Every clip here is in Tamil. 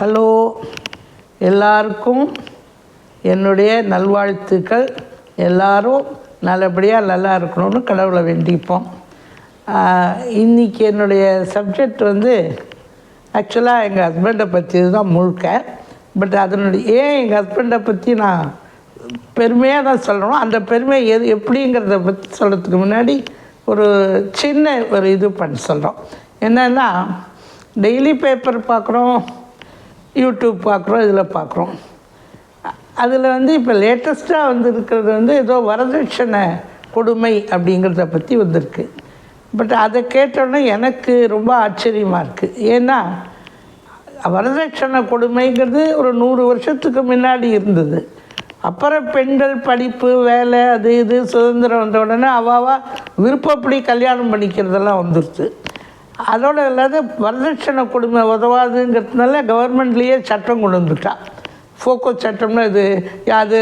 ஹலோ எல்லாருக்கும் என்னுடைய நல்வாழ்த்துக்கள். எல்லாரும் நல்லபடியாக நல்லா இருக்கணும்னு கடவுளை வேண்டிப்போம். இன்றைக்கி இன்னைக்கு என்னுடைய சப்ஜெக்ட் வந்து ஆக்சுவலாக எங்கள் ஹஸ்பண்டை பற்றி தான் முழுக்க. பட் அதனுடைய ஏன் எங்கள் ஹஸ்பண்டை பற்றி நான் பெருமையாக தான் சொல்லணும். அந்த பெருமை எது எப்படிங்கிறத பற்றி சொல்கிறதுக்கு முன்னாடி ஒரு சின்ன ஒரு இது பண்ண சொல்கிறோம் என்னென்னா டெய்லி பேப்பர் பார்க்குறோம் யூடியூப் பார்க்குறோம் இதில் பார்க்குறோம். அதில் வந்து இப்போ லேட்டஸ்ட்டாக வந்து இருக்கிறது வந்து ஏதோ வரதட்சணை கொடுமை அப்படிங்கிறத பற்றி வந்திருக்கு. பட் அதை கேட்டோன்னே எனக்கு ரொம்ப ஆச்சரியமாக இருக்குது ஏன்னா வரதட்சணை கொடுமைங்கிறது ஒரு நூறு வருஷத்துக்கு முன்னாடி இருந்தது. அப்புறம் பெண்கள் படிப்பு வேலை அது இது சுதந்திரம் வந்த உடனே அவாவா விருப்பப்படி கல்யாணம் பண்ணிக்கிறதெல்லாம் வந்துருச்சு. அதோடு இல்லாத வரதட்சணை கொடுமை உதவாதுங்கிறதுனால கவர்மெண்ட்லேயே சட்டம் கொண்டு வந்துட்டா. ஃபோக்கோ சட்டம்னு இது அது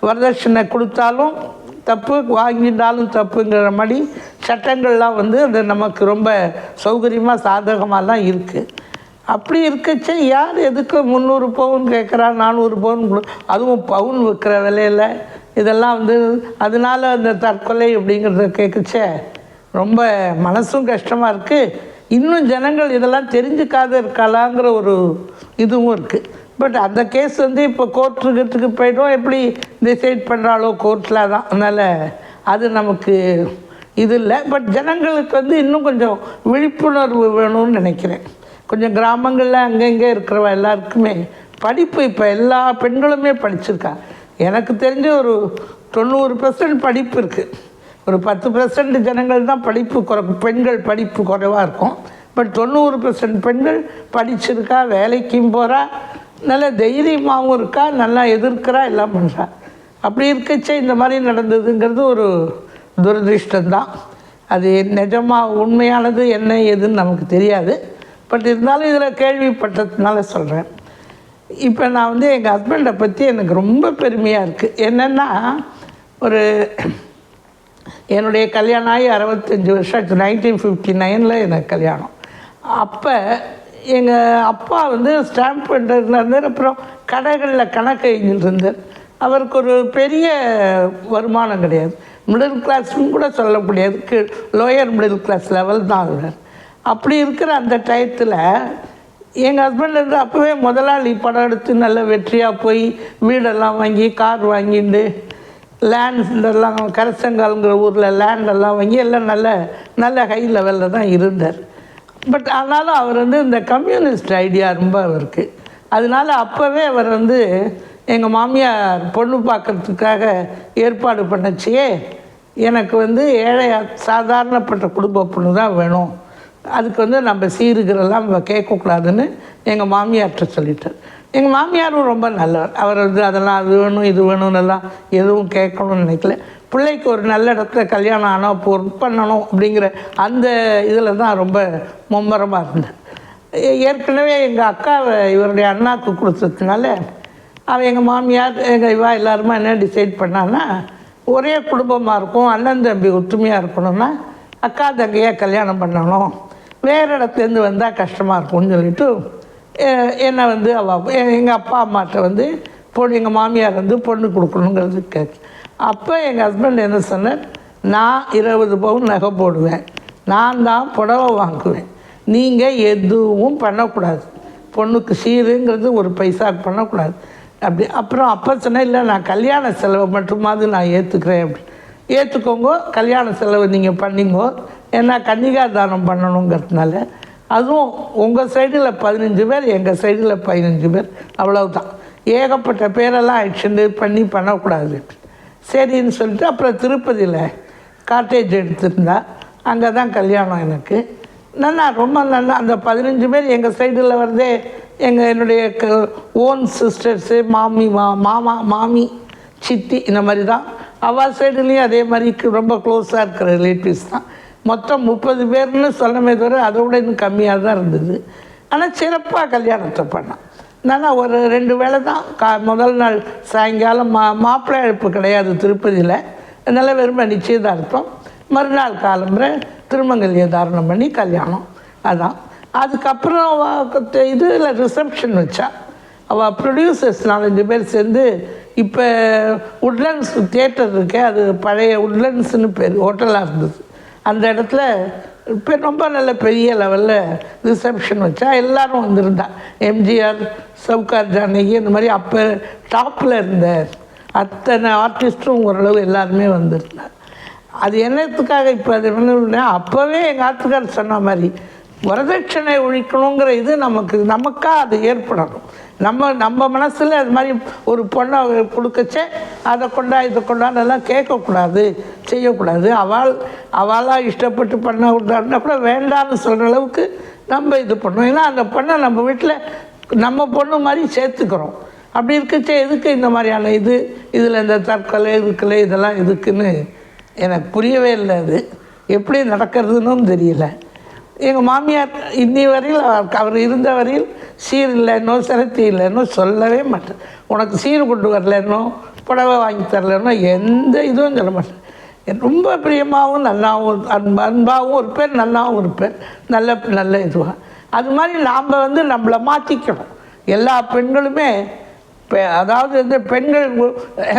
வரதட்சணை கொடுத்தாலும் தப்பு வாங்கிட்டாலும் தப்புங்கிற மாதிரி சட்டங்கள்லாம் வந்து அது நமக்கு ரொம்ப சௌகரியமாக சாதகமாகலாம் இருக்குது அப்படி இருக்கச்சே யார் எதுக்கு முந்நூறு பவுன் கேட்குறா நானூறு பவுன் கொடு அதுவும் பவுன் விற்கிற விலையில் இதெல்லாம் வந்து அதனால அந்த தற்கொலை அப்படிங்கிறத கேட்குச்சே ரொம்ப மனசும் கஷ்டமாக இருக்குது இன்னும் ஜனங்கள் இதெல்லாம் தெரிஞ்சுக்காத இருக்காளாங்கிற ஒரு இதுவும் இருக்குது பட் அந்த கேஸ் வந்து இப்போ கோர்ட்டுக்கிறதுக்கு போய்டும். எப்படி டிசைட் பண்ணுறாளோ கோர்ட்டில் தான். அதனால் அது நமக்கு இது இல்லை. பட் ஜனங்களுக்கு வந்து இன்னும் கொஞ்சம் விழிப்புணர்வு வேணும்னு நினைக்கிறேன். கொஞ்சம் கிராமங்களில் அங்கங்கே இருக்கிறவ எல்லாருக்குமே படிப்பு இப்போ எல்லா பெண்களுமே படிச்சிருக்கா. எனக்கு தெரிஞ்ச ஒரு தொண்ணூறு பர்சன்ட் படிப்பு இருக்குது ஒரு பத்து பர்சன்ட் ஜனங்கள் தான் படிப்பு குறை பெண்கள் படிப்பு குறைவாக இருக்கும். பட் தொண்ணூறு பர்சன்ட் பெண்கள் படிச்சிருக்கா வேலைக்கும் போகிறா நல்ல தைரியமாகவும் இருக்கா நல்லா எதிர்க்கிறா எல்லாம் பண்ணுறா அப்படி இருக்கச்சே இந்த மாதிரி நடந்ததுங்கிறது ஒரு துரதிருஷ்டந்தான் அது நிஜமாக உண்மையானது என்ன ஏதுன்னு நமக்கு தெரியாது. பட் இருந்தாலும் இதில் கேள்விப்பட்டதுனால சொல்கிறேன் இப்போ நான் வந்து எங்கள் ஹஸ்பண்டை பற்றி எனக்கு ரொம்ப பெருமையாக இருக்குது என்னென்னா ஒரு என்னுடைய கல்யாணம் ஆகி அறுபத்தஞ்சி வருஷம் நைன்டீன் ஃபிஃப்டி நைனில் எனக்கு கல்யாணம். அப்போ எங்கள் அப்பா வந்து ஸ்டாம்ப் பண்ணுறதுல இருந்தார் அப்புறம் கடைகளில் கணக்கு இருந்தார் அவருக்கு ஒரு பெரிய வருமானம் கிடையாது. மிடில் கிளாஸ்னு கூட சொல்ல முடியாது. கீழ் லோயர் மிடில் கிளாஸ் லெவல் தான் அவர். அப்படி இருக்கிற அந்த டயத்தில் எங்கள் ஹஸ்பண்ட் இருந்து அப்போவே முதலாளி படம் எடுத்து நல்ல வெற்றியாக போய் வீடெல்லாம் வாங்கி கார் வாங்கிட்டு லேண்ட்லாம் கரசங்கால்ங்கிற ஊரில் லேண்டெல்லாம் வாங்கி எல்லாம் நல்ல நல்ல ஹை லெவலில் தான் இருந்தார். பட் ஆனாலும் அவர் வந்து இந்த கம்யூனிஸ்ட் ஐடியா ரொம்ப அவருக்கு. அதனால அப்போவே அவர் வந்து எங்கள் மாமியார் பொண்ணு பார்க்கறதுக்காக ஏற்பாடு பண்ணச்சியே எனக்கு வந்து ஏழை சாதாரணப்பட்ட குடும்ப பொண்ணு தான் வேணும். அதுக்கு வந்து நம்ம சீருகிறெல்லாம் கேட்கக்கூடாதுன்னு எங்கள் மாமியார்கிட்ட சொல்லிட்டார். எங்கள் மாமியாரும் ரொம்ப நல்லவர். அவர் வந்து அதெல்லாம் அது வேணும் இது வேணும்னெல்லாம் எதுவும் கேட்கணும்னு நினைக்கல. பிள்ளைக்கு ஒரு நல்ல இடத்துல கல்யாணம் ஆனால் பொறு பண்ணணும் அப்படிங்கிற அந்த இதில் தான் ரொம்ப மும்மரமாக இருந்தேன். ஏ- ஏற்கனவே எங்கள் அக்காவை இவருடைய அண்ணாக்கு கொடுத்ததுனால அவன் எங்கள் மாமியார் எங்கள் இவா எல்லாருமா என்ன டிசைட் பண்ணான்னா ஒரே குடும்பமாக இருக்கும் அண்ணன் தம்பி ஒற்றுமையாக இருக்கணும்னா அக்கா தங்கையாக கல்யாணம் பண்ணணும். வேறு இடத்துலேருந்து வந்தால் கஷ்டமாக இருக்கும்னு சொல்லிட்டு என்னை வந்து அவள் எங்கள் அப்பா அம்மாட்ட வந்து பொண்ணு எங்கள் மாமியார் வந்து பொண்ணு கொடுக்கணுங்கிறது கே அப்போ எங்கள் ஹஸ்பண்ட் என்ன சொன்னார் நான் இருபது பவுன் நகை போடுவேன். நான் தான் புடவை வாங்குவேன். நீங்கள் எதுவும் பண்ணக்கூடாது. பொண்ணுக்கு சீருங்கிறது ஒரு பைசா பண்ணக்கூடாது. அப்படி அப்புறம் அப்போ சொன்னேன் இல்லை நான் கல்யாண செலவை மட்டுமாவது நான் ஏற்றுக்கிறேன் அப்படி ஏற்றுக்கோங்க கல்யாண செலவு நீங்கள் பண்ணிங்கோ. ஏன்னா கன்னிகா தானம் பண்ணணுங்கிறதுனால அதுவும் உங்கள் சைடில் பதினஞ்சு பேர் எங்கள் சைடில் பதினஞ்சு பேர். அவ்வளவுதான். ஏகப்பட்ட பேரெல்லாம் ஆக்சிடென்ட் பண்ணி பண்ணக்கூடாது. சரின்னு சொல்லிட்டு அப்புறம் திருப்பதியில் காட்டேஜ் எடுத்திருந்தா அங்கே தான் கல்யாணம் எனக்கு. நல்லா ரொம்ப நல்லா அந்த பதினஞ்சு பேர் எங்கள் சைடில் வரதே எங்கள் என்னுடைய க ஓன் சிஸ்டர்ஸு மாமி மா மாமா மாமி சித்தி இந்த மாதிரி தான் அவள் சைடுலேயும் அதே மாதிரி ரொம்ப க்ளோஸாக இருக்கிற ரிலேட்டிவ்ஸ் தான். மொத்தம் முப்பது பேர்னு சொல்லமே தவிர அதை விட இன்னும் கம்மியாக தான் இருந்தது. ஆனால் சிறப்பாக கல்யாணத்தை பண்ணான் ஆனால் ஒரு ரெண்டு வேளை தான். கா முதல் நாள் சாயங்காலம் மா மாப்பிள்ளை அழைப்பு கிடையாது திருப்பதியில். அதனால் வெறும நிச்சயதார்த்தம். மறுநாள் காலம்புற திருமங்கல்ய தாரணம் பண்ணி கல்யாணம். அதான். அதுக்கப்புறம் அவள் இதில் ரிசப்ஷன் வச்சா. அவள் ப்ரொடியூசர்ஸ் நாலஞ்சு பேர் சேர்ந்து இப்போ உட்லண்ட்ஸ் தியேட்டர் இருக்கே அது பழைய உட்லண்ட்ஸ்னு பேர் ஹோட்டலாக இருந்தது. அந்த இடத்துல இப்போ ரொம்ப நல்ல பெரிய லெவலில் ரிசப்ஷன் வச்சா எல்லாரும் வந்திருந்தா. எம்ஜிஆர் சவுகார் ஜானகி இந்த மாதிரி அப்போ டாப்பில் இருந்த அத்தனை ஆர்டிஸ்ட்டும் ஓரளவு எல்லாருமே வந்திருந்தார் அது என்னத்துக்காக இப்போ அது என்ன அப்போவே எங்கள் ஆத்துக்கார் சொன்ன மாதிரி வரதட்சணை ஒழிக்கணுங்கிற இது நமக்கு நமக்காக அது ஏற்படணும். நம்ம நம்ம மனசில் அது மாதிரி ஒரு பொண்ணை கொடுக்கச்சே அதை கொண்டா இதை கொண்டாடெல்லாம் கேட்கக்கூடாது செய்யக்கூடாது. அவள் அவளாக இஷ்டப்பட்டு பண்ண விட்டாருன்னா கூட வேண்டாம்னு சொல்கிற அளவுக்கு நம்ம இது பண்ணோம் ஏன்னா அந்த பொண்ணை நம்ம வீட்டில் நம்ம பொண்ணு மாதிரி சேர்த்துக்கிறோம். அப்படி இருக்கச்சே எதுக்கு இந்த மாதிரியான இது? இதில் இந்த தற்கொலை இதுக்கலை இதெல்லாம் எதுக்குன்னு எனக்கு புரியவே இல்லை அது. எப்படி நடக்கிறதுன்னு தெரியல. எங்கள் மாமியார் இன்னி வரையில் அவர் அவர் இருந்த வரையில் சீர் இல்லைன்னோ சிரத்தி இல்லைன்னோ சொல்லவே மாட்டேன் உனக்கு சீர் கொண்டு வரலன்னோ புடவை வாங்கி தரலன்னோ எந்த இதுவும் சொல்ல மாட்டேன் ரொம்ப பிரியமாகவும் நல்லாவும் அன்பு அன்பாகவும் இருப்பேன் நல்லாவும் இருப்பேன் நல்ல நல்ல இதுவாக அது மாதிரி நாம் வந்து நம்மளை மாற்றிக்கணும் எல்லா பெண்களுமே அதாவது இந்த பெண்கள்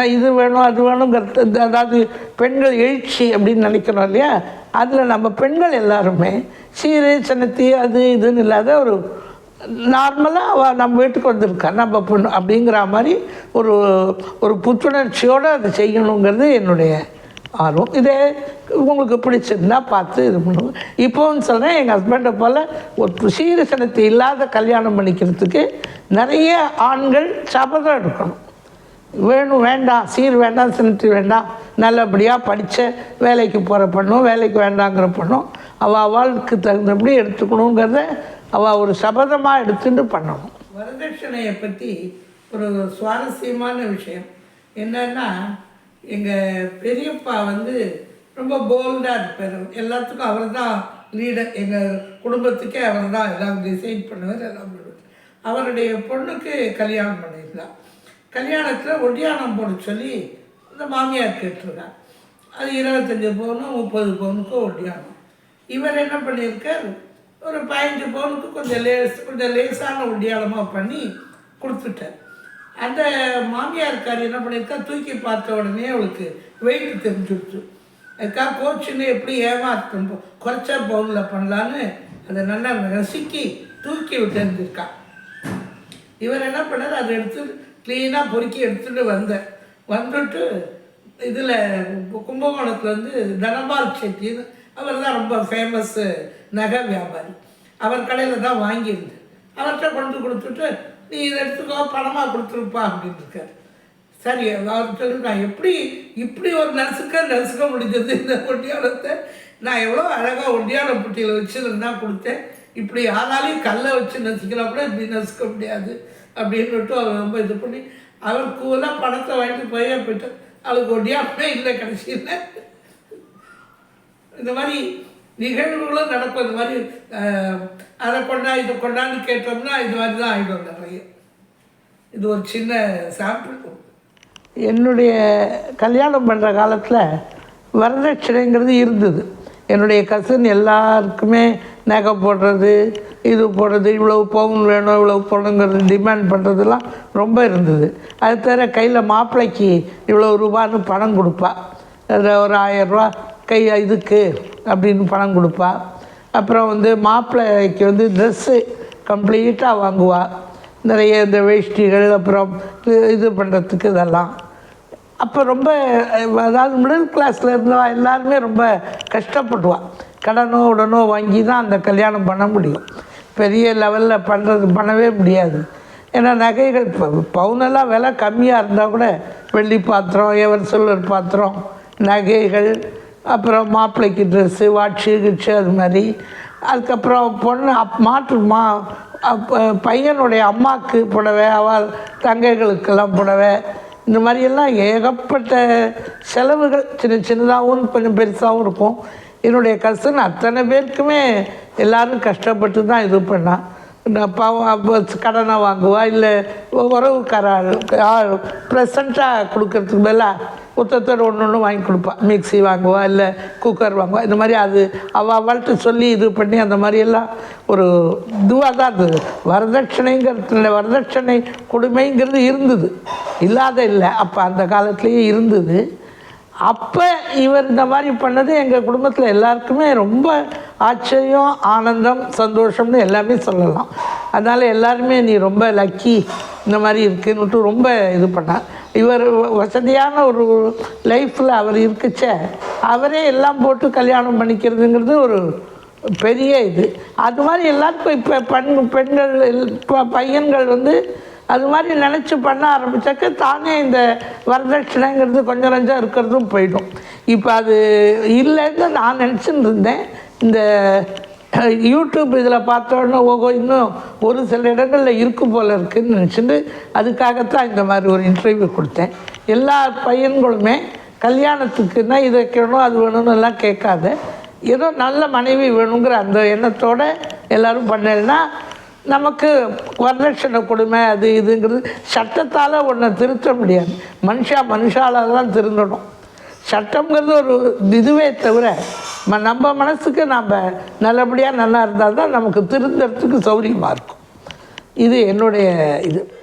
இது வேணும் அது வேணுங்கிறது அதாவது பெண்கள் எழுச்சி அப்படின்னு நினைக்கிறோம் இல்லையா? அதில் நம்ம பெண்கள் எல்லாருமே சீரு சனத்தி அது இதுன்னு இல்லாத ஒரு நார்மலாக அவள் நம்ம வீட்டுக்கு வந்திருக்கா நம்ம பொண்ணு அப்படிங்கிற மாதிரி ஒரு ஒரு புத்துணர்ச்சியோடு அதை செய்யணுங்கிறது என்னுடைய ஆர்வம். இதே உங்களுக்கு பிடிச்சிருந்தா பார்த்து இது பண்ணுவோம் இப்போவும் சொல்கிறேன் எங்கள் ஹஸ்பண்டை போல் ஒரு சீரசனத்தை இல்லாத கல்யாணம் பண்ணிக்கிறதுக்கு நிறைய ஆண்கள் சபதம் எடுக்கணும். வேணும் வேண்டாம் சீர் வேண்டாம் சினத்தி வேண்டாம் நல்லபடியாக படித்த வேலைக்கு போகிற பண்ணும் வேலைக்கு வேண்டாங்கிற பண்ணும் அவள் அவளுக்கு தகுந்தபடி எடுத்துக்கணுங்கிறத அவள் ஒரு சபதமாக எடுத்துட்டு பண்ணணும். வரதட்சணையை பற்றி ஒரு சுவாரஸ்யமான விஷயம். என்னன்னா எங்கள் பெரியப்பா வந்து ரொம்ப போல்டாக இருப்பார். எல்லாத்துக்கும் அவர் தான் லீடர் எங்கள் குடும்பத்துக்கே அவர் தான் எல்லாம் டிசைட் பண்ணுவார் எல்லாம் பண்ணுவார். அவருடைய பொண்ணுக்கு கல்யாணம் பண்ணியிருந்தான் கல்யாணத்தில் ஒட்டியானம் போட சொல்லி இந்த மாமியார் கேட்டிருக்கான் அது இருபத்தஞ்சி பவுனும் முப்பது பவுனுக்கும் ஒட்டியானம் இவர் என்ன பண்ணியிருக்கார்? ஒரு பதினஞ்சு பவுனுக்கு கொஞ்சம் லேஸ் கொஞ்சம் லேசான ஒட்டியானமாக பண்ணி கொடுத்துட்டார். அந்த மாமியார்க்கார் என்ன பண்ணியிருக்கா தூக்கி பார்த்த உடனே அவளுக்கு வெயிட் தெரிஞ்சுடுச்சு அதுக்கா கோச்சுன்னு எப்படி ஏமாற்றும் குறைச்ச பவுனில் பண்ணலான்னு அதை நல்லா ரசிக்கி தூக்கி விட்டு இருந்திருக்கா இவர் என்ன பண்ணார்? அதை எடுத்து க்ளீனாக பொறுக்கி எடுத்துகிட்டு வந்தேன். வந்துட்டு இதில் கும்பகோணத்தில் வந்து தனபால் செட்டின்னு அவர் தான் ரொம்ப ஃபேமஸ்ஸு நகை வியாபாரி. அவர் கடையில் தான் வாங்கியிருந்தேன். அவர்கிட்ட கொண்டு கொடுத்துட்டு நீ இதை எடுத்துக்கோ பணமாக கொடுத்துருப்பா அப்படின்ட்டுருக்காரு சரி அவர் நான் எப்படி இப்படி ஒரு நசுக்க நசுக்க முடிஞ்சது இந்த ஒட்டியானத்தை நான் எவ்வளோ அழகாக ஒட்டியான புட்டியில் வச்சுருந்தா கொடுத்தேன். இப்படி ஆனாலையும் கல்லை வச்சு நசுக்கலாம் கூட இப்படி நசுக்க முடியாது. அப்படின்னுட்டு அவர் ரொம்ப இது பண்ணி அவர் கூலாக பணத்தை வாங்கிட்டு போய் போயிட்டு அவளுக்கு ஒடியாமே இல்லை கடைசியில். இந்த மாதிரி நிகழ்வுகளும் நடக்கும். இந்த மாதிரி அதை கொண்டா இதை கொண்டான்னு கேட்டோம்னா இது மாதிரி தான் ஆகிடும் நிறைய. இது ஒரு சின்ன சாம்பிள் என்னுடைய கல்யாணம் பண்ணுற காலத்தில் வரதட்சணைங்கிறது இருந்தது. என்னுடைய கசின் எல்லாருக்குமே நகை போடுறது இது போடுறது இவ்வளவு பவுன் வேணும் இவ்வளவு பவுனுங்கிறது டிமாண்ட் பண்ணுறதுலாம் ரொம்ப இருந்தது. அது தவிர கையில் மாப்பிள்ளைக்கு இவ்வளோ ரூபான்னு பணம் கொடுப்பா. அதில் ஒரு ஆயரூவா கை இதுக்கு அப்படின்னு பணம் கொடுப்பா. அப்புறம் வந்து மாப்பிள்ளைக்கு வந்து ட்ரெஸ்ஸு கம்ப்ளீட்டாக வாங்குவாள் நிறைய இந்த வேஷ்டிகள் அப்புறம் இது- இது பண்ணுறதுக்கு இதெல்லாம். அப்போ ரொம்ப அதாவது மிடில் கிளாஸில் இருந்தவா எல்லாருமே ரொம்ப கஷ்டப்படுவாள் கடனோ உடனோ வாங்கி தான் அந்த கல்யாணம் பண்ண முடியும். பெரிய லெவலில் பண்ணுறது பண்ணவே முடியாது. ஏன்னா நகைகள் இப்போ பவுனெல்லாம் விலை கம்மியாக இருந்தால் கூட வெள்ளி பாத்திரம் எவர் சில்வர் பாத்திரம் நகைகள் அப்புறம் மாப்பிள்ளைக்கு ட்ரெஸ்ஸு வாட்சு கிட்ஸு அது மாதிரி. அதுக்கப்புறம் பொண்ணு அப் மாற்று மா பையனுடைய அம்மாவுக்கு புடவை அவள் தங்கைகளுக்கெல்லாம் புடவை இந்த மாதிரியெல்லாம் ஏகப்பட்ட செலவுகள் சின்ன சின்னதாகவும் கொஞ்சம் பெருசாகவும் இருக்கும். என்னுடைய கசன் அத்தனை பேருக்குமே எல்லோரும் கஷ்டப்பட்டு தான் இது பண்ணான் நான் பாவம் அப்போ கடனை வாங்குவா இல்லை உறவுக்கார ஆள் ப்ரெசண்ட்டாக கொடுக்கறதுக்கு பதிலாக ஒருத்தர் ஒன்று ஒன்று வாங்கி கொடுப்பா. மிக்ஸி வாங்குவா இல்லை குக்கர் வாங்குவா. இந்த மாதிரி அது அவள் அவள்கிட்ட சொல்லி இது பண்ணி அந்த மாதிரியெல்லாம் ஒரு இதுவாக தான் இருந்தது. வரதட்சணைங்கிறது வரதட்சணை கொடுமைங்கிறது இருந்தது. இல்லாத இல்லை. அப்போ அந்த காலத்துலேயே இருந்தது. அப்போ இவர் இந்த மாதிரி பண்ணது எங்கள் குடும்பத்தில் எல்லாருக்குமே ரொம்ப ஆச்சரியம் ஆனந்தம் சந்தோஷம்னு எல்லாமே சொல்லலாம். அதனால் எல்லாருமே நீ ரொம்ப லக்கி இந்த மாதிரி இருக்குன்னுட்டு ரொம்ப இது பண்ணார். இவர் வசதியான ஒரு லைஃப்பில் அவர் இருக்குச்ச அவரே எல்லாம் போட்டு கல்யாணம் பண்ணிக்கிறதுங்கிறது ஒரு பெரிய இது. அது மாதிரி எல்லாருக்கும் இப்போ பெண் பெண்கள் பையன்கள் வந்து அது மாதிரி நினச்சி பண்ண ஆரம்பித்தாக்க தானே இந்த வரதட்சணைங்கிறது கொஞ்சம் கொஞ்சம் இருக்கிறதும் போயிடும். இப்போ அது இல்லைன்னு நான் நினச்சின்னு இருந்தேன் இந்த யூடியூப் இதில் பார்த்தோன்னே ஓகோ இன்னும் ஒரு சில இடங்களில் இருக்கு போல இருக்குதுன்னு நினச்சிட்டு அதுக்காகத்தான் இந்த மாதிரி ஒரு இன்டர்வியூ கொடுத்தேன். எல்லா பையன்களுமே கல்யாணத்துக்குன்னா இது வைக்கணும் அது வேணும்னு எல்லாம் கேட்காத. ஏதோ நல்ல மனைவி வேணுங்கிற அந்த எண்ணத்தோட எல்லாரும் பண்ணலைன்னா நமக்கு வரதட்சணை கொடுமை அது இதுங்கிறது சட்டத்தால் ஒன்றை திருத்த முடியாது. மனுஷா மனுஷால தான் திருந்தணும். சட்டங்கிறது ஒரு இதுவே தவிர ம- நம்ம மனசுக்கு நம்ம நல்லபடியாக நல்லா இருந்தால் தான் நமக்கு திருந்தறதுக்கு சௌரியமாக இருக்கும். இது என்னுடைய இது.